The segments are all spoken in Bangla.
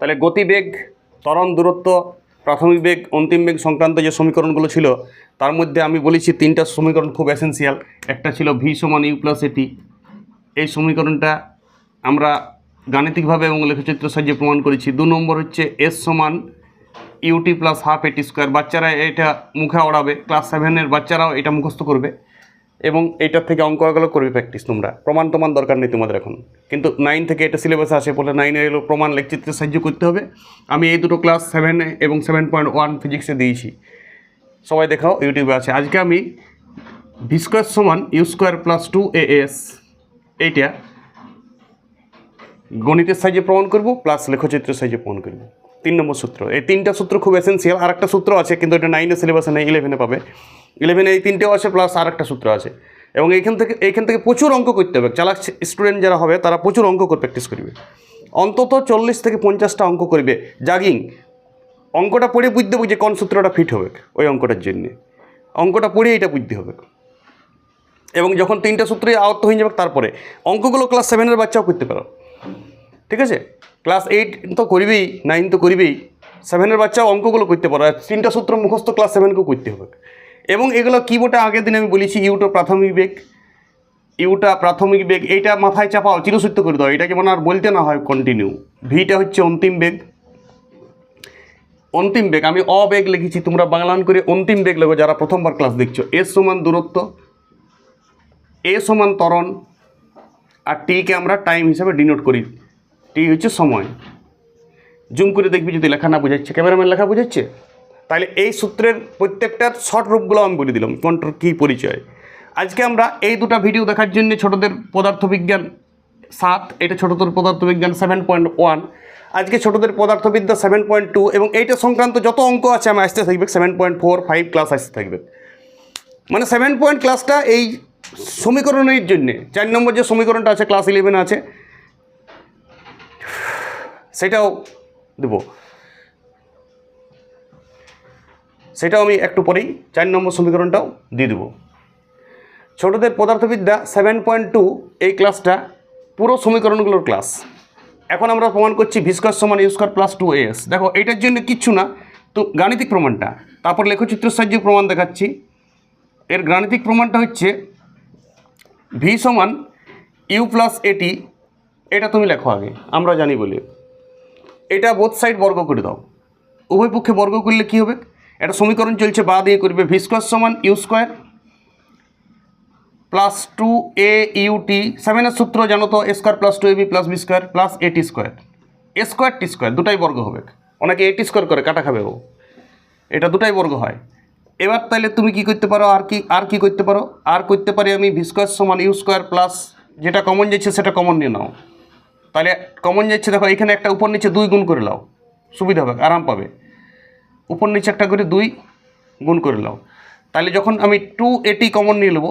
তাহলে গতিবেগ ত্বরণ দূরত্ব, প্রাথমিক বেগ, অন্তিম বেগ সংক্রান্ত যে সমীকরণগুলো ছিল, তার মধ্যে আমি বলেছি তিনটা সমীকরণ খুব এসেন্সিয়াল একটা ছিল ভি সমান ইউ প্লাস এটি এই সমীকরণটা আমরা গাণিতিকভাবে এবং লেখচিত্র সাহায্যে প্রমাণ করেছি। দু নম্বর হচ্ছে এস সমান u t plus half a t square বাচ্চারা এটা মুখে ওড়াবে ক্লাস সেভেনের বাচ্চারাও এটা মুখস্থ করবে। এবং এইটার থেকে অঙ্ক এগুলো করবে প্র্যাকটিস তোমরা। প্রমাণ টমান দরকার নেই তোমাদের এখন। কিন্তু নাইন থেকে এটা সিলেবাসে আসে বলে নাইনের এলো প্রমাণ লেখচিত্রে সাহায্য করতে হবে। আমি এই দুটো ক্লাস সেভেনে এবং সেভেন পয়েন্ট ওয়ান ফিজিক্সে দিয়েছি। সবাই দেখাও, ইউটিউবে আছে। আজকে আমি ভি স্কোয়ার সমান u square plus two a s এইটা গণিতের সাহায্যে প্রমাণ করব প্লাস লেখচিত্রের সাহায্যে প্রমাণ করব। তিন নম্বর সূত্র। এই তিনটা সূত্র খুব এসেন্সিয়াল আর একটা সূত্র আছে, কিন্তু এটা নাইনের সিলেবাসে নেই ইলেভেনে পাবে। ইলেভেনে এই তিনটেও আছে প্লাস আর একটা সূত্র আছে। এবং এইখান থেকে এইখান থেকে প্রচুর অঙ্ক করতে হবে। চালাক স্টুডেন্ট যারা হবে, তারা প্রচুর অঙ্ক করে প্র্যাকটিস করবে। অন্তত চল্লিশ থেকে পঞ্চাশটা অঙ্ক করবে। জাগিং, অঙ্কটা পড়ে বুঝতে হবে যে কোন সূত্রটা ফিট হবে ওই অঙ্কটার জন্যে। অঙ্কটা পড়ে এটা বুঝতে হবে। এবং যখন তিনটা সূত্রে আওত্ত হয়ে যাবে তারপরে, অঙ্কগুলো ক্লাস সেভেনের বাচ্চাও করতে পারো। ঠিক আছে? ক্লাস এইট তো করবেই নাইন তো করবেই। সেভেনের বাচ্চাও অঙ্কগুলো করতে পারো। আর তিনটা সূত্র মুখস্থ ক্লাস সেভেনকেও করতে হবে। এবং এগুলো কিবোর্ডে আগের দিন আমি বলেছি, ইউটো প্রাথমিক বেগ, ইউটা প্রাথমিক বেগ, এইটা মাথায় চাপাও চিরসূত্র করে দাও, এটাকে মানে আর বলতে না হয় কন্টিনিউ ভিটা হচ্ছে অন্তিম বেগ। অন্তিম বেগ, আমি অবেগ লিখেছি, তোমরা বাংলান করে অন্তিম বেগ লেখো, যারা প্রথমবার ক্লাস দেখছ। এস সমান দূরত্ব, এ সমান ত্বরণ, আর টিকে আমরা টাইম হিসাবে ডিনোট করি। টি হচ্ছে সময়। জুম করে দেখবি যদি লেখা না বোঝাচ্ছে। ক্যামেরাম্যান লেখা বোঝাচ্ছে? তাহলে এই সূত্রের প্রত্যেকটার শর্ট রূপগুলো আমি বলে দিলাম কোনটার কী পরিচয়। আজকে আমরা এই দুটো ভিডিও দেখার জন্য ছোটদের পদার্থবিজ্ঞান সাত, এটা ছোটদের পদার্থবিজ্ঞান সেভেন পয়েন্ট ওয়ান আজকে ছোটদের পদার্থবিদ্যা সেভেন পয়েন্ট টু এবং এইটা সংক্রান্ত যত অঙ্ক আছে আমি আসতে থাকবে seven point four five class আসতে থাকবে। মানে সেভেন পয়েন্ট ক্লাসটা এই সমীকরণের জন্যে, চার নম্বর যে সমীকরণটা আছে ক্লাস ইলেভেন আছে, সেটাও দেব। সেটাও আমি একটু পরেই চার নম্বর সমীকরণটাও দিয়ে দেবো। ছোটোদের পদার্থবিদ্যা সেভেন পয়েন্ট টু এই ক্লাসটা পুরো সমীকরণগুলোর ক্লাস এখন আমরা প্রমাণ করছি ভিস্কার সমান ইউস্কার প্লাস টু এস দেখো এটার জন্য কিচ্ছু না, তো গাণিতিক প্রমাণটা। তারপর লেখচিত্রের সাহায্যে প্রমাণ দেখাচ্ছি। এর গাণিতিক প্রমাণটা হচ্ছে ভি সমান ইউ প্লাস এটি এটা তুমি লেখো আগে, আমরা জানি বলে। এটা বোথ সাইড বর্গ করে দাও। উভয় পক্ষে বর্গ করলে কী হবে? একটা সমীকরণ চলছে বা দিয়ে করবে, ভি স্কোয়ার সমান u square plus two a u t সেভেনের সূত্র জানো তো, a square plus two a b plus b square plus a t square. A square t square, দুটাই বর্গ হবে। অনেকে এ টি স্কোয়ার করে, কাটা খাবে ও। এটা দুটাই বর্গ হয়। এবার তাহলে তুমি কি করতে পারো, আর কি আর কি করতে পারো? আর করতে পারি আমি ভি স্কোয়ার সমান ইউ স্কোয়ার প্লাস যেটা কমন যাচ্ছে সেটা কমন নিয়ে নাও। তাহলে কমন যাচ্ছে দেখো, এখানে একটা উপর নিচে দুই গুণ করে নাও সুবিধা হবে, আরাম পাবে। উপর নিচে একটা করে দুই গুণ করে নাও। তাহলে যখন আমি টু এটি কমন নিয়ে নেব,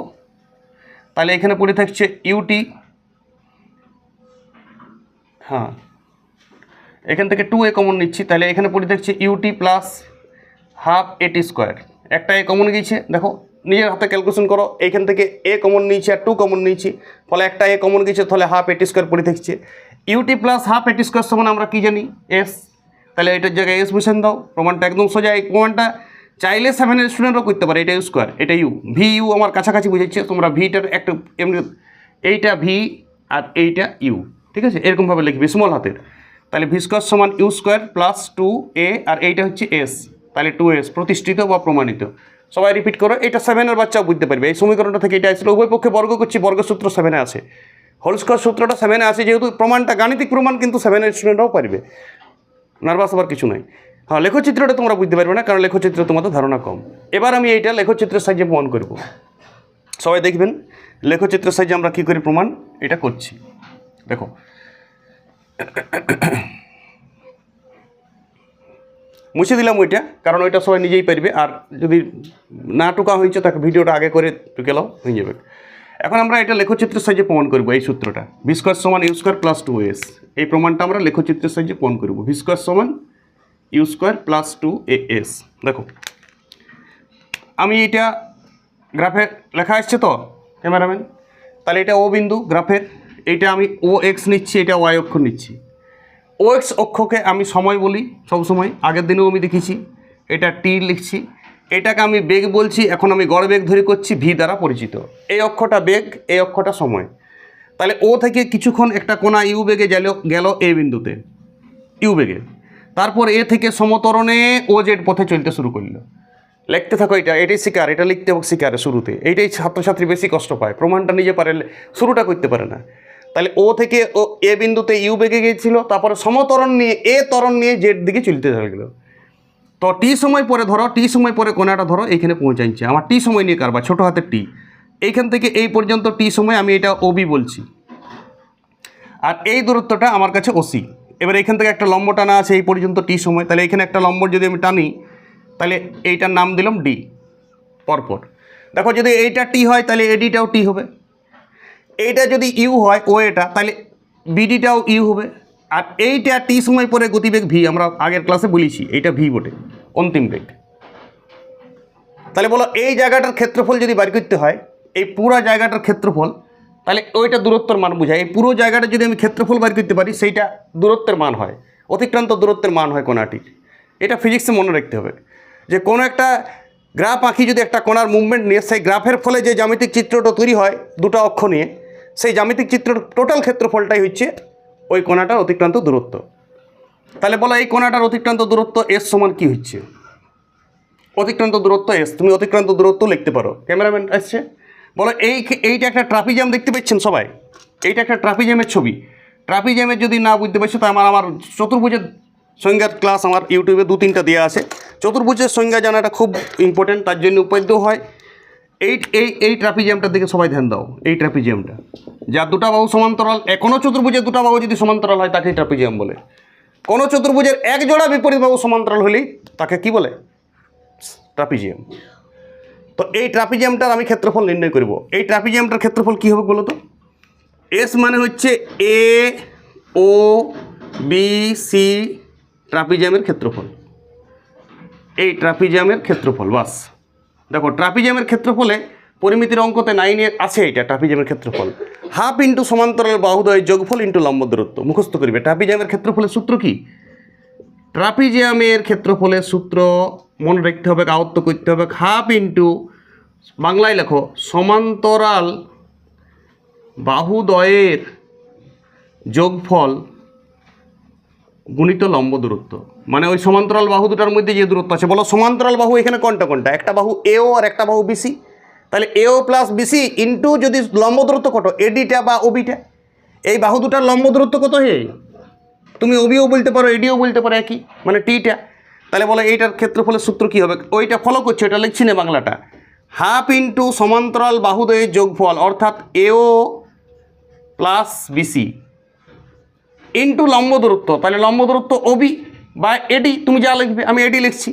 তাহলে এখানে পড়ে থাকছে ইউটি হ্যাঁ এখান থেকে টু এ কমন নিচ্ছি। তাহলে এখানে পড়ে থাকছে u t plus half a t square একটা এ কমন গিয়েছে, দেখো, নিজের হাতে ক্যালকুলেশন করো এইখান থেকে এ কমন নিয়েছি আর টু কমন নিয়েছি। ফলে একটা এ কমন গিয়েছে, তাহলে হাফ এটি স্কোয়ার পড়ে থাকছে। U t plus half a t square সমান আমরা কী জানি? এস তাহলে এটার জায়গায় এস বসেন দাও। প্রমাণটা একদম সোজা, এই প্রমাণটা চাইলে সেভেনের স্টুডেন্টও করতে পারে, এটা ইউ স্কোয়ার এটা ইউ ভি ইউ আমার কাছাকাছি বুঝেছে, তোমরা ভিটার একটা, এমনি এইটা ভি আর এইটা ইউ ঠিক আছে? এরকমভাবে লিখবি স্মল হাতের। তাহলে ভি স্কোয়ার সমান u square plus two a আর এইটা হচ্ছে এস তাহলে টু এস প্রতিষ্ঠিত বা প্রমাণিত। সবাই রিপিট করো, এটা সেভেনের বাচ্চাও বুঝতে পারবে। এই সমীকরণটা থেকে এটা আসলে উভয় পক্ষে বর্গ করছি, বর্গসূত্র সেভেনে আছে। হোল স্কোয়ার সূত্রটা সেভেনে আছে, যেহেতু প্রমাণটা গাণিতিক প্রমাণ, কিন্তু সেভেনের স্টুডেন্টরাও পারবে। নার্ভাস হবার কিছু নাই। হ্যাঁ লেখচিত্রটা তোমরা বুঝতে পারবে না, কারণ লেখচিত্র তোমাদের ধারণা কম। এবার আমি এইটা লেখচিত্রের সাহায্যে প্রমাণ করব। সবাই দেখবেন, লেখচিত্রের সাহায্যে আমরা কী করি প্রমাণ? এটা করছি। দেখো। মুছে দিলাম ওইটা, কারণ ওইটা সবাই নিজেই পারবে, আর যদি না টুকা হয়েছে, তাকে ভিডিওটা আগে করে টুকে লাও হয়ে যাবে। এখন আমরা এটা লেখচিত্রের সাহায্যে প্রমাণ করব এই সূত্রটা। ভিস্কোয়ার সমান u square plus two s এই প্রমাণটা আমরা লেখচিত্রের সাহায্যে প্রমাণ করব। ভিস্কোয়ার সমান u square plus two a s দেখো, আমি এটা গ্রাফে লেখা আসছে তো, ক্যামেরাম্যান? তাহলে এটা ও বিন্দু গ্রাফের এইটা আমি ও এক্স নিচ্ছি, এটা ওয়াই অক্ষর নিচ্ছি। ও এক্স অক্ষকে আমি সময় বলি সব সময় আগের দিনেও আমি দেখেছি, এটা টি লিখছি। এটাকে আমি বেগ বলছি, এখন আমি গড় বেগ ধরে করছি ভি দ্বারা পরিচিত। এই অক্ষটা বেগ, এই অক্ষটা সময়। তাহলে ও থেকে কিছুক্ষণ একটা কোনা ইউ বেগে গেল গেল এ বিন্দুতে ইউ বেগে। তারপর এ থেকে সমতরণে ও জেড পথে চলতে শুরু করল। লিখতে থাকো এটা, এটাই শিকার, এটা লিখতে হোক শিকারে শুরুতে। এইটাই ছাত্রছাত্রী বেশি কষ্ট পায়, প্রমাণটা নিজে পারে, শুরুটা করতে পারে না। তাহলে ও থেকে ও এ বিন্দুতে ইউ বেগে গিয়েছিল, তারপরে সমতরণ নিয়ে এ তরণ নিয়ে জেড দিকে চলতে থাকল তো টি সময় পরে ধরো, টি সময় পরে কোনাটা ধরো, এইখানে পৌঁছাইছে। আমার টি সময় নিয়ে কারবার, ছোটো হাতের টি। এইখান থেকে এই পর্যন্ত টি সময় আমি এটা ওবি বলছি। আর এই দূরত্বটা আমার কাছে ওসি এবার এখান থেকে একটা লম্ব টানা আছে, এই পর্যন্ত টি সময়। তাহলে এখানে একটা লম্ব যদি আমি টানি, তাহলে এইটার নাম দিলাম ডি, পরপর। দেখো যদি এইটা টি হয়, তাহলে এডিটাও টি হবে। এইটা যদি ইউ হয়, ও এটা, তাহলে বিডিটাও ইউ হবে। আর এইটা টি সময় পরে গতিবেগ ভি, আমরা আগের ক্লাসে বলেছি, এইটা ভি বটে, অন্তিম বেগ তাহলে বলো, এই জায়গাটার ক্ষেত্রফল যদি বার করতে হয়, এই পুরো জায়গাটার ক্ষেত্রফল, তাহলে ওইটা দূরত্বের মান বোঝায়। এই পুরো জায়গাটা যদি আমি ক্ষেত্রফল বার করতে পারি, সেইটা দূরত্বের মান হয়, অতিক্রান্ত দূরত্বের মান হয় কোনাটির। এটা ফিজিক্সে মনে রাখতে হবে, যে কোনো একটা গ্রাফ আঁকি, যদি একটা কোনার মুভমেন্ট নিয়ে, সেই গ্রাফের ফলে যে জ্যামিতিক চিত্রটা তৈরি হয় দুটো অক্ষ নিয়ে, সেই জ্যামিতিক চিত্রের টোটাল ক্ষেত্রফলটাই হচ্ছে ওই কোনাটার অতিক্রান্ত দূরত্ব। তাহলে বলো এই কোনাটার অতিক্রান্ত দূরত্ব এস সমান কী হচ্ছে? অতিক্রান্ত দূরত্ব এস তুমি অতিক্রান্ত দূরত্ব লিখতে পারো। ক্যামেরাম্যান আসছে। বলো এই এইটা একটা ট্রাফিজ্যাম দেখতে পাচ্ছেন সবাই? এইটা একটা ট্রাফিজ্যামের ছবি। ট্রাফিজ্যামের যদি না বুঝতে পারছ, তো আমার আমার চতুর্ভুজের সংজ্ঞার ক্লাস আমার ইউটিউবে দু তিনটা দেওয়া আছে। চতুর্ভুজের সংজ্ঞা জানাটা খুব ইম্পর্টেন্ট তার জন্য উপাদ্য হয়। এই এই এই ট্রাফিজিয়ামটার দিকে সবাই ধ্যান দাও, এই ট্রাফিজিয়ামটা যার দুটা বাহু সমান্তরাল এ কোনো চতুর্ভুজের দুটা বাহু যদি সমান্তরাল হয়, তাকে ট্রাফিজিয়াম বলে। কোনো চতুর্ভুজের এক জোড়া বিপরীত বাহু সমান্তরাল হলেই তাকে কি বলে? ট্রাপিজিয়াম। তো এই ট্রাপিজিয়ামটার আমি ক্ষেত্রফল নির্ণয় করব। এই ট্রাপিজিয়ামটার ক্ষেত্রফল কী হবে বলো তো? এস মানে হচ্ছে এ ও বি সি ট্রাপিজিয়ামের ক্ষেত্রফল। এই ট্রাপিজিয়ামের ক্ষেত্রফল, বাস। দেখো ট্রাপিজিয়ামের ক্ষেত্রফলে পরিমিতির অঙ্কতে নাইনের আছে এটা ট্রাপিজিয়ামের ক্ষেত্রফল। হাফ ইন্টু সমান্তরাল বাহুদয় যোগফল ইন্টু লম্ব দূরত্ব, মুখস্থ করবে। ট্রাপিজিয়ামের ক্ষেত্রফলের সূত্র কি? ট্রাপিজিয়ামের ক্ষেত্রফলের সূত্র মনে রাখতে হবে আয়ত্ত করতে হবে হাফ ইন্টু বাংলায় লেখো, সমান্তরাল বাহুদয়ের যোগফল গুণিত লম্ব দূরত্ব। মানে ওই সমান্তরাল বাহু দুটার মধ্যে যে দূরত্ব আছে, বলো সমান্তরাল বাহু এখানে কোনটা কোনটা? একটা বাহু এও আর একটা বাহু বিসি তাহলে এও প্লাস বিসি ইন্টু যদি লম্ব দূরত্ব কত? এডিটা বা ওবিটা এই বাহু দুটার লম্ব দূরত্ব কত হে? তুমি ওবিও বলতে পারো এডিও বলতে পারো একই মানে টিটা তাহলে বলো এইটার ক্ষেত্রফলের সূত্র কী হবে? ওইটা ফলো করছে, এটা লিখছি না বাংলাটা। হাফ ইন্টু সমান্তরাল বাহুদয়ের যোগফল, অর্থাৎ এও প্লাস বিসি ইন্টু লম্ব দূরত্ব, তাহলে লম্ব দূরত্ব ওবি বা এডি তুমি যা লিখবে, আমি এডি লিখছি।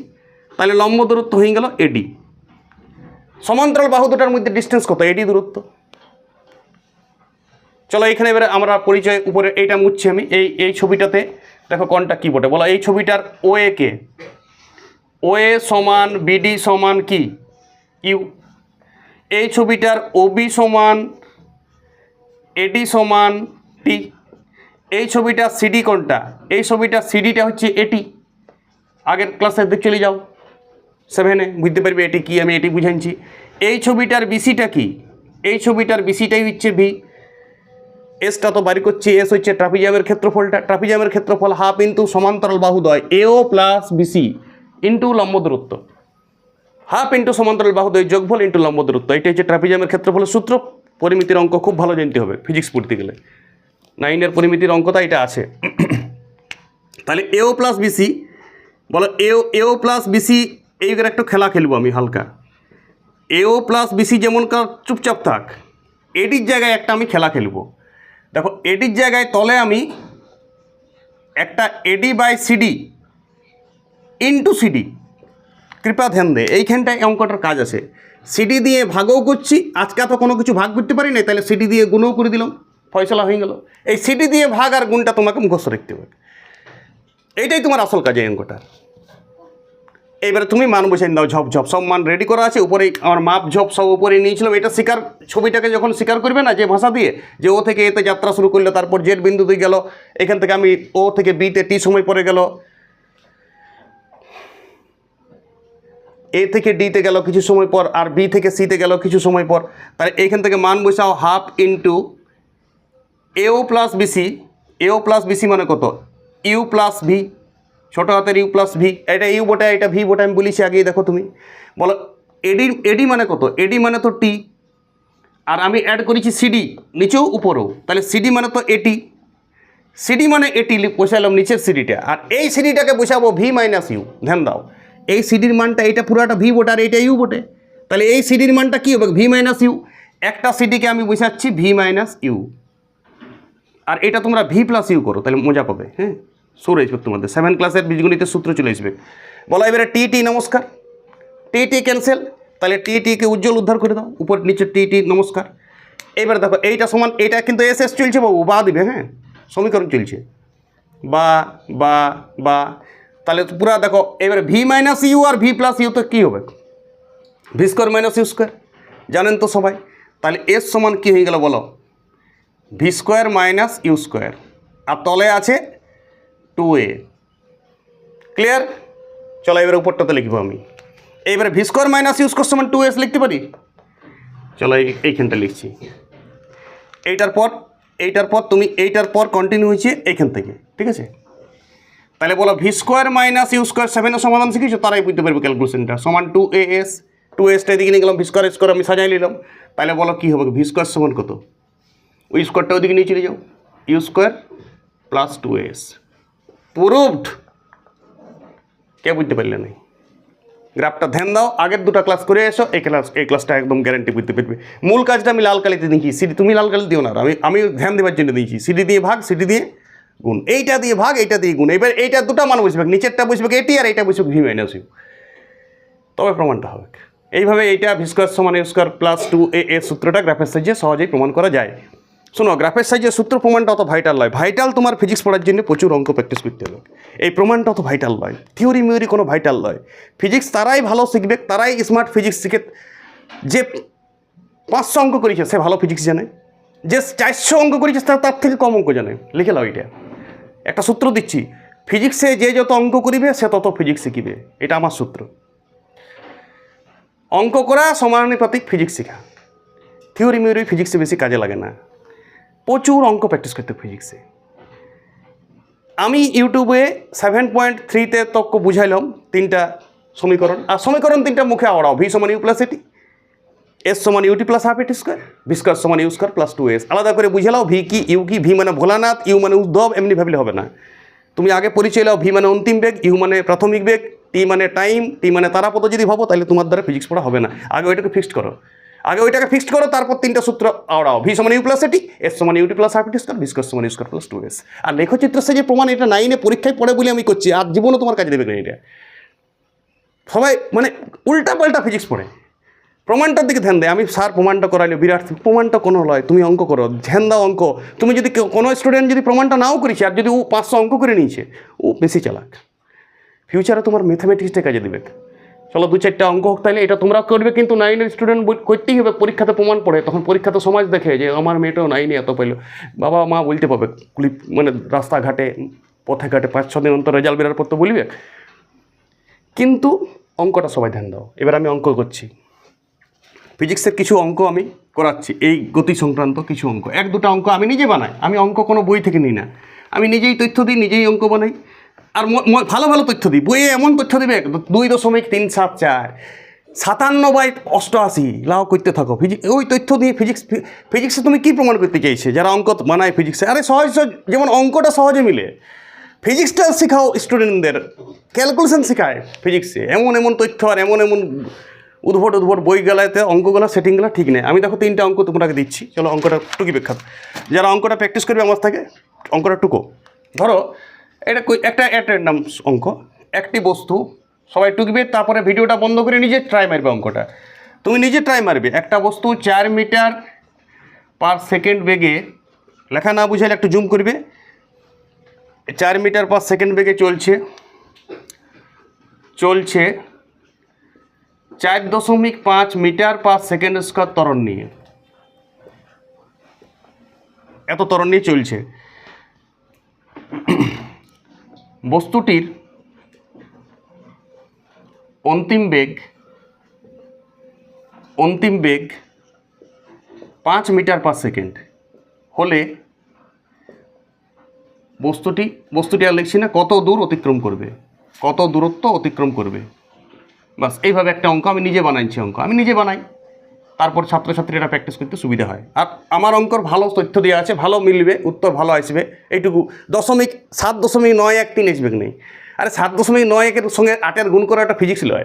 তাহলে লম্ব দূরত্ব হয়ে গেল এডি সমান্তরাল বাহু দুটার মধ্যে ডিস্টেন্স কত? এডি দূরত্ব। চলো এখানে এবারে আমরা পরিচয় উপরে এইটা মুছছি আমি। এই এই ছবিটাতে দেখো কোনটা কী বটে? বলো, এই ছবিটার ও এ কে? ও এ সমান বিডি সমান কি? ইউ এই ছবিটার ওবি সমান এডি সমান টি এই ছবিটা সিডি কোনটা? এই ছবিটা সিডিটা হচ্ছে এটি আগের ক্লাসে চলে যাও। সেভেনে বুঝতে পারবে এটি কি, আমি এটি বুঝাইছি। এই ছবিটার বিসিটা কি? এই ছবিটার বিসিটাই হচ্ছে ভি এসটা তো বাড়ি করছি এস হচ্ছে ট্রাফিজামের ক্ষেত্রফলটা। ট্রাফিজামের ক্ষেত্রফল হাফ ইন্টু সমান্তরাল বাহুদয় এও প্লাস বিসি ইন্টু লম্ব দূরত্ব। হাফ ইন্টু সমান্তরাল বাহুদয় যোগফল ইন্টু লম্ব দূরত্ব। এটা হচ্ছে ট্রাফিজামের ক্ষেত্রফলের সূত্র। পরিমিতির অঙ্ক খুব ভালো জানতে হবে, ফিজিক্স পড়তে গেলে। নাইনের পরিমিতির অঙ্কটা এটা আছে। তাহলে এও প্লাস বিসি বলো এও এও প্লাস বিসি এইগুলো একটু খেলা খেলব আমি হালকা। এও প্লাস বিসি যেমন কার চুপচাপ থাক এডির জায়গায় একটা আমি খেলা খেলব। দেখো এডির জায়গায় তলে আমি একটা AD by CD into CD কৃপা ধ্যান দে, এইখানটায় অঙ্কটার কাজ আছে। সিডি দিয়ে ভাগও করছি, আজকে তো কোনো কিছু ভাগ করতে পারি না তাহলে সিডি দিয়ে গুণও করে দিলাম। ফয়সলা হয়ে গেল। এই সিডি দিয়ে ভাগ আর গুণটা তোমাকে মুখস্থ রাখতে হবে। এইটাই তোমার আসল কাজ এই অঙ্কটা এবারে তুমি মান বসাই দাও ঝপ ঝপ। সব মান রেডি করা আছে উপরে আমার মাপ, ঝপ, সব উপরে নিয়েছিলাম। এটা শিকার, ছবিটাকে যখন স্বীকার করবে না, যে ভাষা দিয়ে, যে ও থেকে এতে যাত্রা শুরু করল, তারপর জেড বিন্দুতে গেল, এখান থেকে আমি ও থেকে বিতে টি সময় পরে গেল। এ থেকে ডিতে গেল কিছু সময় পর, আর বি থেকে সিতে গেল কিছু সময় পর। তাহলে এইখান থেকে মান বসাও, half into AO plus BC AO plus BC মানে কত? ইউ প্লাস ভি ছোটো হাতের ইউ প্লাস ভি এটা ইউ বটে, এটা ভি বটে, আমি বলেছি আগেই, দেখো তুমি। বলো এডি এডি মানে কত? এডি মানে তো টি আর আমি অ্যাড করেছি সিডি নিচেও উপরেও। তাহলে সিডি মানে তো এটি সিডি মানে এটি বসালাম নিচের সিডিটা আর এই সিডিটাকে বসাবো ভি মাইনাস ইউ ধ্যান দাও। এই সিডির মানটা এটা পুরাটা ভি বটে, আর এইটা ইউ বটে। তাহলে এই সিডির মানটা কী হবে? ভি মাইনাস ইউ একটা সিডিকে আমি বসাচ্ছি ভি মাইনাস ইউ আর এটা তোমরা ভি প্লাস ইউ করো, তাহলে মজা পাবে হ্যাঁ? সুর আসবে তোমাদের। সেভেন ক্লাসের বীজগণিতের সূত্র চলে আসবে। বলা এবারে টি টি নমস্কার। টি টি ক্যান্সেল তাহলে টি টিকে উজ্জ্বল উদ্ধার করে দাও, উপর নিচে টি টি নমস্কার। এবার দেখো, এইটা সমান, এইটা কিন্তু এস এস চলছে বাবু, বা দিবে হ্যাঁ? সমীকরণ চলছে। বা বা বা, তাহলে পুরা দেখো, এবারে ভি মাইনাস ইউ আর ভি প্লাস ইউ তো কী হবে? V square minus u square জানেন তো সবাই? তাহলে এস সমান কী হয়ে গেল বলো? V square minus u square আর তলে আছে টু এ ক্লিয়ার চলো এবার উপরটাতে লিখব আমি। এইবারে v square minus u square সমান টু এস লিখতে পারি? চলো এই- এইখানটা লিখছি। এইটার পর এইটার পর তুমি, এইটার পর কন্টিনিউ হয়েছে এইখান থেকে, ঠিক আছে? তাহলে বলো V square minus U square সেভেনের সমাধান শিখেছো? তারাই বুঝতে পারবে ক্যালকুলেশনটা সমান টু এ এস টু এসটা এদিকে নিয়ে গেলাম ভি স্কোয়ার স্কোয়ার আমি সাজাই নিলাম। তাহলে বলো কী হবে? ভি স্কোয়ার সমান কত? ওই স্কোয়ারটা ওদিকে নিয়ে চলে যাও। U square plus two s proved কে বুঝতে পারলে নাই? গ্রাফটা ধ্যান দাও, আগের দুটো ক্লাস করে এসো, এই ক্লাস এই ক্লাসটা একদম গ্যারান্টি বুঝতে পারবে। মূল কাজটা আমি লাল কালিতে দিয়েছি সিডি তুমি লাল কালি দিও না, আমি আমি ধ্যান দেওয়ার জন্য দিয়েছি। সিডি দিয়ে ভাগ সিডি দিয়ে গুণ। এইটা দিয়ে ভাগ, এইটা দিয়ে গুণ। এবার এইটা দুটো মান বসবে, নিচেরটা বসবে এটি আর এইটা বসবে ভি মাইনাস ইউ তবে প্রমাণটা হবে। এইভাবে এইটা ভি স্কোয়ার সমান a square plus two a এর সূত্রটা গ্রাফের সাহায্যে সহজেই প্রমাণ করা যায়। শোনো গ্রাফের সাহায্যে সূত্র প্রমাণটা অত ভাইটাল নয়। ভাইটাল তোমার ফিজিক্স পড়ার জন্য প্রচুর অঙ্ক প্র্যাকটিস করতে হবে। এই প্রমাণটা অত ভাইটাল নয়। থিওরি মিওরি কোনো ভাইটাল নয়। ফিজিক্স তারাই ভালো শিখবে, তারাই স্মার্ট ফিজিক্স শিখে যে পাঁচশো অঙ্ক করেছে, সে ভালো ফিজিক্স জানে। যে চারশো অঙ্ক করেছে তার থেকে কম অঙ্ক জানে। লিখে লাও এটা। একটা সূত্র দিচ্ছি। ফিজিক্সে যে যত অঙ্ক করিবে, সে তত ফিজিক্স শিখিবে। এটা আমার সূত্র। অঙ্ক করা সমানুপাতিক ফিজিক্স শেখা। থিওরি মিওরি ফিজিক্সে বেশি কাজে লাগে না। প্রচুর অঙ্ক প্র্যাকটিস করতে ফিজিক্সে আমি ইউটিউবে সেভেন পয়েন্ট থ্রিতে তক্ক বুঝাইলাম তিনটা সমীকরণ। আর সমীকরণ তিনটা মুখে আওড়াও। ভি সমান u plus a t s সমান u t plus half a t square v square সমান u square plus two s আলাদা করে বুঝালাও ভি কি ইউ কি ভি মানে ভোলানাথ ইউ মানে উদ্ধব, এমনি ভাবলে হবে না। তুমি আগে পরিচয় লাও ভি মানে অন্তিম বেগ ইউ মানে প্রাথমিক বেগ টি মানে টাইম টি মানে তারাপদ। যদি ভাবো, তাহলে তোমার দ্বারা ফিজিক্স পড়া হবে না। আগে ওইটাকে ফিক্সড করো। আগে ওইটাকে ফিক্সড করো, তারপর তিনটা সূত্র আওড়াও। ভি সমান u plus a t s সমান u t plus half square v square সমান u square plus two s আর লেখচিত্র সে যে প্রমাণ, এটা নাইনে পরীক্ষায় পড়ে বলে আমি করছি, আর জীবনও তোমার কাজে দেবে না এটা সবাই মানে উল্টা পাল্টা ফিজিক্স পড়ে। প্রমাণটার দিকে ধ্যান দেয়। আমি স্যার প্রমাণটা করাইলে, বিরাট, প্রমাণটা কোনো নয় তুমি অঙ্ক করো, ধ্যান দাও অঙ্ক। তুমি যদি কোনো স্টুডেন্ট যদি প্রমাণটা নাও করেছে, আর যদি ও পাঁচশো অঙ্ক করে নিয়েছে, ও বেশি চালাক। ফিউচারে তোমার ম্যাথামেটিক্সটা কাজে দেবে। চলো দু চারটা অঙ্ক হোক তাহলে, এটা তোমরা করবে কিন্তু নাইনের স্টুডেন্ট করতেই হবে, পরীক্ষাতে প্রমাণ পড়ে। তখন পরীক্ষাতে সমাজ দেখে যে, আমার মেয়েটাও নাইনে এত পেল। বাবা, মা বলতে পাবে কুলি মানে রাস্তাঘাটে পথে ঘাটে পাঁচ, ছদিন অন্তর রেজাল্ট বেরার পর তো বলবে। কিন্তু অঙ্কটা সবাই ধ্যান দাও। এবার আমি অঙ্ক করছি। ফিজিক্সের কিছু অঙ্ক আমি করাচ্ছি। এই গতি সংক্রান্ত কিছু অঙ্ক। এক, দুটো অঙ্ক আমি নিজে বানাই। আমি অঙ্ক কোনো বই থেকে নিই না। আমি নিজেই তথ্য দিই, নিজেই অঙ্ক বানাই। আর ভালো ভালো তথ্য দিই। বইয়ে এমন তথ্য দিবে, দুই দশমিক তিন সাত চার। সাতান্ন বাই অষ্টআশি, লাও করতে থাকো। ফিজিক্স ওই তথ্য দিয়ে ফিজিক্স ফিজিক্সে তুমি কী প্রমাণ করতে চাইছে? যারা অঙ্ক বানায় ফিজিক্সে। আরে সহজ সহজ, যেমন অঙ্কটা সহজে মিলে। ফিজিক্সটা শেখাও স্টুডেন্টদের ক্যালকুলেশন শেখায় ফিজিক্সে। এমন এমন তথ্য আর এমন এমন উদ্ভট উদ্ভট বইগুলাতে অঙ্কগুলো, সেটিংগুলো ঠিক নেই। আমি দেখো তিনটা অঙ্ক তোমাকে দিচ্ছি। চলো অঙ্কটা টুকি বিখ্যাত যারা অঙ্কটা প্র্যাকটিস করবে আমার থেকে, অঙ্কটা টুকো। ধরো এটা একটা নাম অঙ্ক। একটি বস্তু, সবাই টুকবে, তারপরে ভিডিওটা বন্ধ করে নিজে ট্রাই মারবে অঙ্কটা। তুমি নিজে ট্রাই মারবে। একটা বস্তু চার মিটার পার সেকেন্ড বেগে, লেখা না বুঝাইলে একটু জুম করবে। চার মিটার পার সেকেন্ড বেগে চলছে। চলছে চার দশমিক পাঁচ মিটার পার সেকেন্ড স্কোয়ার তরণ নিয়ে। এত তরণ নিয়ে চলছে। বস্তুটির অন্তিম বেগ অন্তিম বেগ পাঁচ মিটার পার সেকেন্ড। হলে বস্তুটি বস্তুটি আর লিখছি না, কত দূর অতিক্রম করবে? কত দূরত্ব অতিক্রম করবে? বাস এইভাবে একটা অঙ্ক আমি নিজে বানাইছি অঙ্ক। আমি নিজে বানাই। তারপর ছাত্রছাত্রীরা প্র্যাকটিস করতে সুবিধা হয়। আর আমার অঙ্কর ভালো তথ্য দেওয়া আছে, ভালো মিলবে, উত্তর ভালো আসবে। এইটুকু। দশমিক সাত দশমিক নয় এক তিন আসবে নেই। আরে সাত দশমিক নয় একের সঙ্গে আটের গুণ করা একটা ফিজিক্স লয়।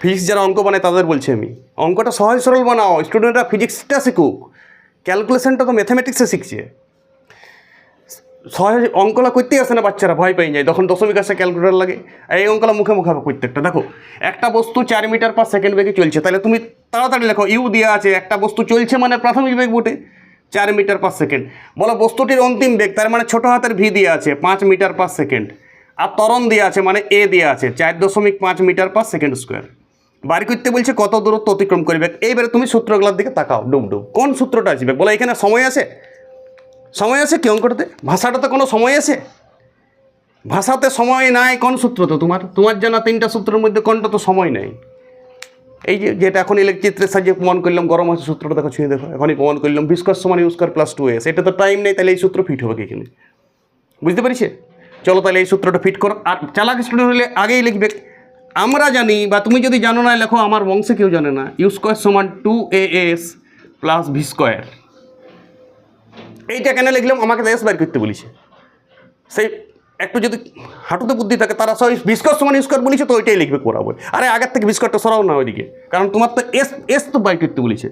ফিজিক্স যারা অঙ্ক বানায় তাদের বলছি আমি। অঙ্কটা সহজ সরল বানাও স্টুডেন্টরা ফিজিক্সটা শিখুক। ক্যালকুলেশনটা তো ম্যাথামেটিক্সে শিখছে। সহজ অঙ্কলা করতেই আসে না বাচ্চারা, ভয় পেয়ে যায়। তখন দশমিক আসে ক্যালকুলেটার লাগে আর এই অঙ্কলা মুখে মুখে প্রত্যেকটা। দেখো, একটা বস্তু চার মিটার পার সেকেন্ড বেগে চলছে। তাহলে তুমি তাড়াতাড়ি লেখো, ইউ দেওয়া আছে, একটা বস্তু চলছে মানে প্রাথমিক বেগ বটে চার মিটার পার সেকেন্ড বলো বস্তুটির অন্তিম বেগ, তার মানে ছোটো হাতের ভি দেওয়া আছে, পাঁচ মিটার পার সেকেন্ড আর তরণ দেওয়া আছে মানে এ দেওয়া আছে, চার দশমিক পাঁচ মিটার পার সেকেন্ড স্কোয়ার বাড়ি করতে বলছে কত দূরত্ব অতিক্রম করবে। এইবারে তুমি সূত্রগুলোর দিকে তাকাও, ডুব ডুব। কোন সূত্রটা আসবে? বলো এখানে সময় আছে? সময় আছে কি অঙ্কটাতে? ভাষাটাতে কোনো সময় আছে? ভাষাতে সময় নাই, কোন সূত্র তো তোমার? তোমার জানা তিনটা সূত্রের মধ্যে কোনটা তো সময় নেই? এই যে, যেটা এখন ইলেকট্রিত্রের সাহায্যে প্রমাণ করলাম, গরম আছে, সূত্রটা দেখো, ছুঁয়ে দেখো, এখনই প্রমাণ করলাম বিস্কর সমান ইউস্কর প্লাস টু এস এটা তো টাইম নেই, তাহলে এই সূত্র ফিট হবে এখানে বুঝতে পেরেছে? চলো তাহলে এই সূত্রটা ফিট করো। আর চালাক স্টুডেন্ট হলে আগেই লিখবে, আমরা জানি বা তুমি যদি জানো না, লেখো, আমার বংশে কেউ জানে না ইউ স্কোয়ার সমান two a s plus v square এইটা কেন লিখলাম? আমাকে দেশ বাইর করতে বলেছে। সেই একটু যদি হাঁটুতে বুদ্ধি থাকে, তারা সব বিস্কট সমান ইউস্কট বলিছে, তো ওইটাই লিখবে করাবো আরে আগের থেকে বিস্কটটা সরাও না ওইদিকে। কারণ তোমার তো এস এস তো বাইর করতে বলেছে।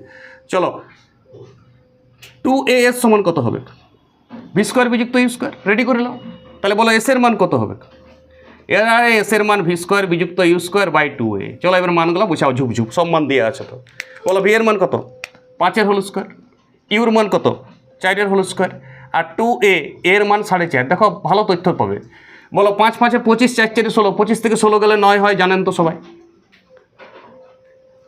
চলো টু এ এস সমান কত হবে? বি স্কোয়ার বিযুক্ত ইউ স্কোয়ার রেডি করে নাও। তাহলে বলো এসের মান কত হবে? এর আরে এস এর মান V square বিযুক্ত u square by two a চলো এবার মানগুলো বুঝাও, ঝুপ ঝুপ, সব মান দিয়ে আছে তো। বলো ভি এর মান কত? পাঁচের হোল স্কোয়ার ইউর মান কত? চারের হোল স্কোয়ার আর টু এ এর মান সাড়ে চার। দেখো, ভালো তথ্য পাবে। বলো, পাঁচ, পাঁচে পঁচিশ, চার, চারে ষোলো। পঁচিশ থেকে ষোলো গেলে নয় হয়, জানেন তো সবাই।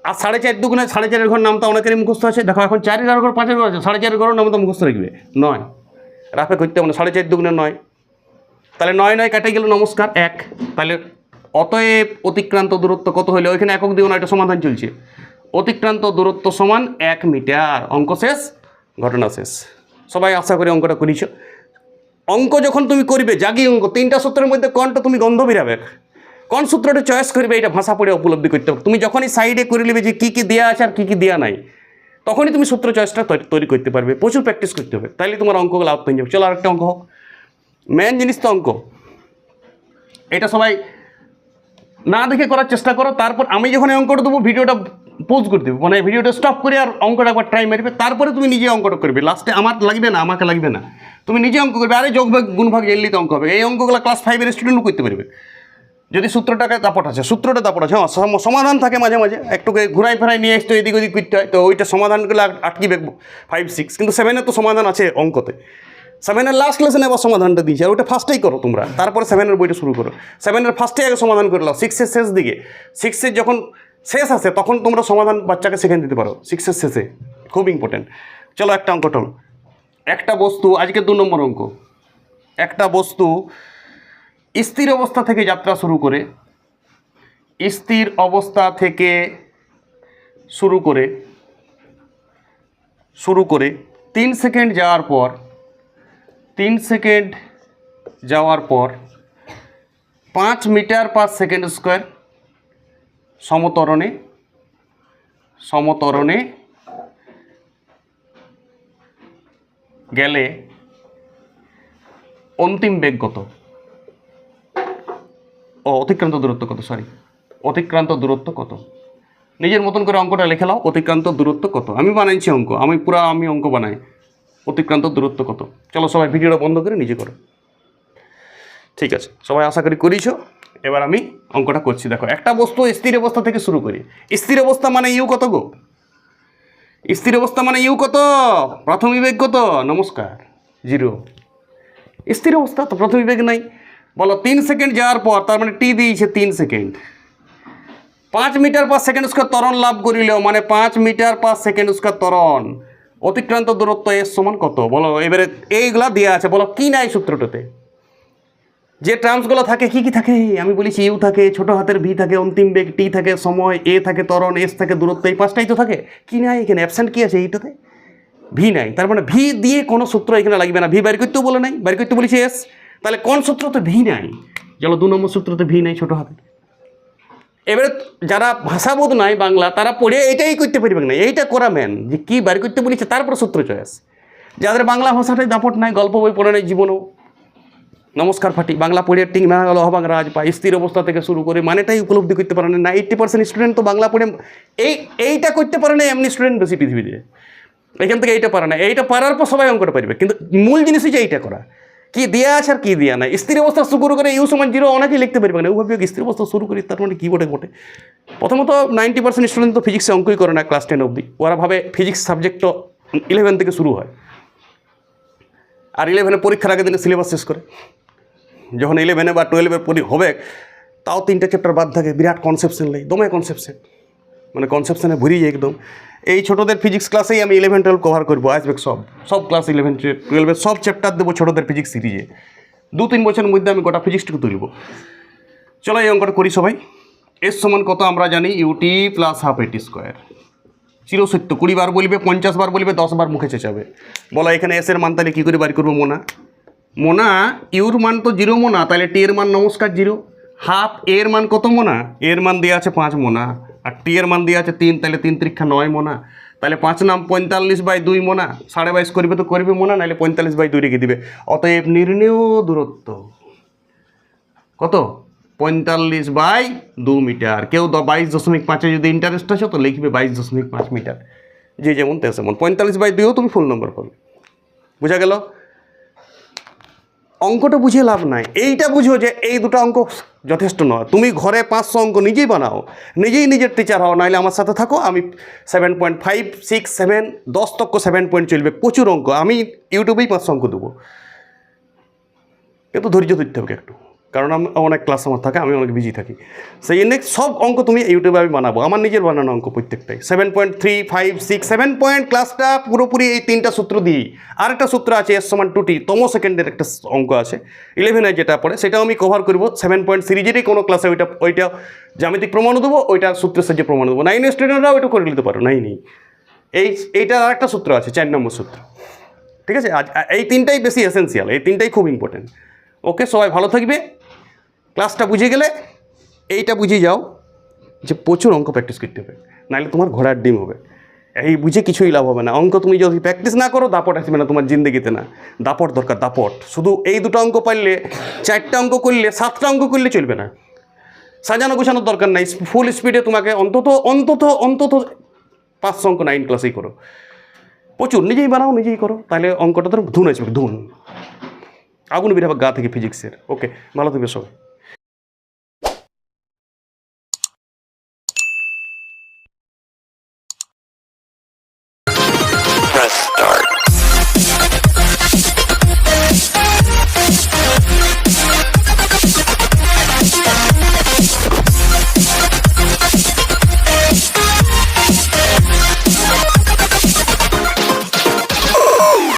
আর সাড়ে চার দুগুণে সাড়ে চারের ঘর নাম তো অনেকেরই মুখস্থ আছে। দেখো, এখন চারের ঘর পাঁচের ঘর আছে। সাড়ে চারের ঘর নাম তো মুখস্থ রাখবে। নয়। রাফে করতে হবে না। সাড়ে চার দুগুণে নয়। তাহলে নয় নয় কেটে গেল নমস্কার, এক। তাহলে অতএব অতিক্রান্ত দূরত্ব কত হলে? ওইখানে একক দিও না এটা সমাধান চলছে। অতিক্রান্ত দূরত্ব সমান এক মিটার। অঙ্ক শেষ, ঘটনা শেষ। সবাই আশা করি অঙ্কটা করিছ। অঙ্ক যখন তুমি করবে, জাগি অঙ্ক, তিনটা সূত্রের মধ্যে কোনটা তুমি গন্ধ বেরাবে? কোন সূত্রটা চয়েস করবে, এটা ভাষা পড়ে উপলব্ধি করতে হবে। তুমি যখনই সাইডে করে নেবে যে কী কী দেওয়া আছে আর কী কী দেওয়া নাই, তখনই তুমি সূত্র চয়েসটা তৈরি- করতে পারবে, প্রচুর প্র্যাকটিস করতে হবে। তাইলে তোমার অঙ্কগুলো আপ হয়ে যাবে। চলো আরেকটা অঙ্ক হোক। মেন জিনিস তো অঙ্ক। এটা সবাই না দেখে করার চেষ্টা করো। তারপর আমি যখন অঙ্কটা দেবো, ভিডিওটা পোজ করে দেবো। মানে ভিডিওটা স্টপ করে আর অঙ্কটা একবার ট্রাই মারবে, তারপরে তুমি নিজে অঙ্কটা করবে। লাস্টে আমার লাগবে না, আমাকে লাগবে না। তুমি নিজে অঙ্ক করবে, আরে যোগ ভাগ, গুণ ভাগ এলি তো অঙ্ক হবে। এই অঙ্কগুলো ক্লাস ফাইভের স্টুডেন্টও করতে পারবে। যদি সূত্রটাকে দাপট আছে, সূত্রটা দাপট আছে হ্যাঁ সম- সমাধান থাকে মাঝে মাঝে। একটুকে ঘুরাই ফেরাই নিয়ে আসতে এদিক ওদিক করতে হয়, তো ওইটা সমাধানগুলো আট- আটকিবে ফাইভ সিক্স কিন্তু সেভেনের তো সমাধান আছে অঙ্কতে। সেভেনের লাস্ট লেসনে আবার সমাধানটা দিয়েছে, আর ওটা ফার্স্টেই করো তোমরা। তারপরে সেভেনের বইটা শুরু করো। সেভেনের ফার্স্টে আগে সমাধান করে নাও সিক্সের শেষ দিকে। সিক্সের যখন শেষ আসে তখন তোমরা সমাধান বাচ্চাকে শিখে দিতে পারো। সিক্সের শেষে। খুব ইম্পর্টেন্ট চলো একটা অঙ্ক টল একটা বস্তু, আজকে দু নম্বর অঙ্ক। একটা বস্তু স্থির অবস্থা থেকে যাত্রা শুরু করে, স্থির অবস্থা থেকে শুরু করে শুরু করে তিন সেকেন্ড যাওয়ার পর, তিন সেকেন্ড যাওয়ার পর, পাঁচ মিটার পার সেকেন্ড স্কোয়ার সমতরণে সমতরণে গেলে অন্তিম বেগ কত? ও, অতিক্রান্ত দূরত্ব কত? সরি অতিক্রান্ত দূরত্ব কত? নিজের মতন করে অঙ্কটা লিখে নাও, অতিক্রান্ত দূরত্ব কত? আমি বানাইছি অঙ্ক, আমি পুরা আমি অঙ্ক বানাই। অতিক্রান্ত দূরত্ব কত? চলো সবাই ভিডিওটা বন্ধ করে নিজে করো। ঠিক আছে, সবাই আশা করি করিছো। এবার আমি অঙ্কটা করছি, দেখো। একটা বস্তু স্থির অবস্থা থেকে শুরু করি। স্থির অবস্থা মানে ইউ কত গো? স্থির অবস্থা মানে ইউ কত? প্রাথমিক বেগ কত? নমস্কার। জিরো। স্থির অবস্থা তো প্রথম বিবেগ নাই। বলো, তিন সেকেন্ড যাওয়ার পর, তার মানে টি দিয়েছে তিন সেকেন্ড। পাঁচ মিটার পার সেকেন্ড স্কোয়ার ত্বরণ লাভ করিল মানে পাঁচ মিটার পার সেকেন্ড স্কোয়ার ত্বরণ। অতিক্রান্ত দূরত্ব এস সমান কত? বলো, এবারে এইগুলা দেওয়া আছে। বলো, কি নাই সূত্রটাতে? যে টার্মসগুলো থাকে, কি কি থাকে? আমি বলেছি ইউ থাকে, ছোট হাতের ভি থাকে, অন্তিম বেগ টি থাকে, সময় এ থাকে, ত্বরণ এস থাকে, দূরত্ব, এই পাঁচটাই তো থাকে। কি নাই এখানে? অ্যাবসেন্ট কি আছে এইটাতে? ভি নাই। তার মানে ভি দিয়ে কোনো সূত্র এখানে লাগবে না। ভি বাইর করতেও বলে নাই, বাইর করতে বলেছি এস তাহলে কোন সূত্রতে ভি নাই? চলো দু নম্বর সূত্রতে ভি নাই ছোট হাতে এবারে যারা ভাষাবোধ নাই বাংলা, তারা পড়ে এটাই করতে পারবে না। এইটা করা মেন যে কী বাইর করতে বলেছে, তারপর সূত্র চয়েস যাদের বাংলা ভাষাটাই দাপট নাই, গল্প বই পড়ে নাই, জীবনেও। নমস্কার ফাটি, বাংলা পড়ে টিং মেলা গেল অবাং রাজ পায় স্থির অবস্থা থেকে শুরু করে মানেটাই উপলব্ধি করতে পারে না এইট্টি পার্সেন্ট স্টুডেন্ট তো বাংলা পড়ে, এই, এইটা করতে পারে না এমনি স্টুডেন্ট বেশি পৃথিবীতে। এখান থেকে এইটা পারে না, এইটা পারার পর সবাই অঙ্কটা পারবে, কিন্তু মূল জিনিস হচ্ছে এইটা করা। কি দেওয়া আছে আর কি দেওয়া নাই, স্থির অবস্থা শুরু করে ইউ সমান জিরো অনেকেই লিখতে পারবে না ওভাবে স্থির অবস্থা শুরু করি, তার মানে কী বটে বটে? প্রথমত নাইনটি পার্সেন্ট স্টুডেন্ট তো ফিজিক্সে অঙ্কই করে না ক্লাস টেন অবধি, ওরা ভাবে ফিজিক্স সাবজেক্ট তো ইলেভেন থেকে শুরু হয়। আর ইলেভেনে পরীক্ষার আগে দিনে সিলেবাস শেষ করে। যখন ইলেভেনে বা টুয়েলভে পরি হবে, তাও তিনটে চ্যাপ্টার বাদ থাকে, বিরাট কনসেপশন নেই, দমে কনসেপশন মানে কনসেপশনে ভরি একদম। এই ছোটোদের ফিজিক্স ক্লাসেই আমি ইলেভেন টুয়েলভ কভার করব আসবে সব সব ক্লাস ইলেভেন টুয়েলভের সব চ্যাপ্টার দেবো ছোটোদের ফিজিক্স সিরিজে দু, তিন বছরের মধ্যে আমি গোটা ফিজিক্সটুকু তুলব। চলো এই অঙ্কটা করি সবাই। এর সমান কত আমরা জানি u t plus half a t square চিরসত্য, কুড়ি বার বলবে, পঞ্চাশ বার বলবে, দশ বার মুখে চেঁচাবে। বলো এখানে এসের মান তাহলে কী করে বাড়ি করব, মোনা? মোনা, ইউর মান তো জিরো মোনা, তাহলে টি এর মান নমস্কার জিরো। হাফ এর মান কত মোনা? এর মান দেওয়া আছে পাঁচ মোনা। আর টি এর মান দেওয়া আছে তিন, তাহলে তিন ত্রিক্ষা নয় মোনা। তাহলে পাঁচ নাম পঁয়তাল্লিশ বাই দুই মোনা। সাড়ে বাইশ করবে তো করবে মোনা, নাহলে পঁয়তাল্লিশ বাই দুই রেখে দিবে। অতএব নির্ণেয় দূরত্ব। কত? পঁয়তাল্লিশ বাই দু মিটার। কেউ বাইশ দশমিক পাঁচে যদি ইন্টারেস্ট আছে তো লিখবে বাইশ দশমিক পাঁচ মিটার। যে যেমন তেমন। পঁয়তাল্লিশ বাই দুইও তুমি ফুল নম্বর পাবে বুঝা গেল? অঙ্কটা বুঝে লাভ নাই। এইটা বুঝো যে এই দুটো অঙ্ক যথেষ্ট নয়। তুমি ঘরে পাঁচশো অঙ্ক নিজেই বানাও, নিজেই নিজের টিচার হও, নাহলে আমার সাথে থাকো, আমি seven point five six seven দশ তক্ক সেভেন পয়েন্ট চলবে, প্রচুর অঙ্ক। আমি ইউটিউবেই পাঁচশো অঙ্ক দেবো। কিন্তু ধৈর্য ধরতে হবে একটু। কারণ আমি অনেক ক্লাস আমার থাকে, আমি অনেক বিজি থাকি। সেই জন্য সব অঙ্ক তুমি ইউটিউবে আমি বানাবো। আমার নিজের বানানো অঙ্ক প্রত্যেকটাই। Seven point three five six seven point ক্লাসটা পুরোপুরি এই তিনটা সূত্র দিই আরেকটা সূত্র আছে এস সমান টুটি তম সেকেন্ডের একটা অঙ্ক আছে। ইলেভেনে যেটা পড়ে, সেটাও আমি কভার করব। সেভেন পয়েন্ট সিরিজেরই কোনো ক্লাসে ওইটা ওইটা জ্যামিতিক প্রমাণও দেবো, ওইটা সূত্রের সাহায্যে প্রমাণ দেবো। নাইন স্টুডেন্টরাও ওইটা করে নিতে পারো নাইনই এই। এইটার আরেকটা সূত্র আছে, চার নম্বর সূত্র। ঠিক আছে? আজ এই তিনটাই বেশি এসেন্সিয়াল এই তিনটাই খুব ইম্পর্টেন্ট ওকে সবাই ভালো থাকবে। ক্লাসটা বুঝে গেলে এইটা বুঝে যাও যে প্রচুর অঙ্ক প্র্যাকটিস করতে হবে। নাহলে তোমার ঘোড়ার ডিম হবে। এই বুঝে কিছুই লাভ হবে না। অঙ্ক তুমি যদি প্র্যাকটিস না করো, দাপট আসবে না তোমার জিন্দগিতে না। দাপট দরকার, দাপট। শুধু এই দুটো অঙ্ক পারলে, চারটা অঙ্ক করলে, সাতটা অঙ্ক করলে চলবে না। সাজানো গোছানোর দরকার নাই। ফুল স্পিডে তোমাকে অন্তত অন্তত অন্তত পাঁচশো অঙ্ক নাইন ক্লাসেই করো। প্রচুর, নিজেই বানাও, নিজেই করো। তাহলে অঙ্কটা ধরো ধুন আসবে ধুন। আগুন বের গা থেকে ফিজিক্সের ওকে ভালো থাকবে সবাই।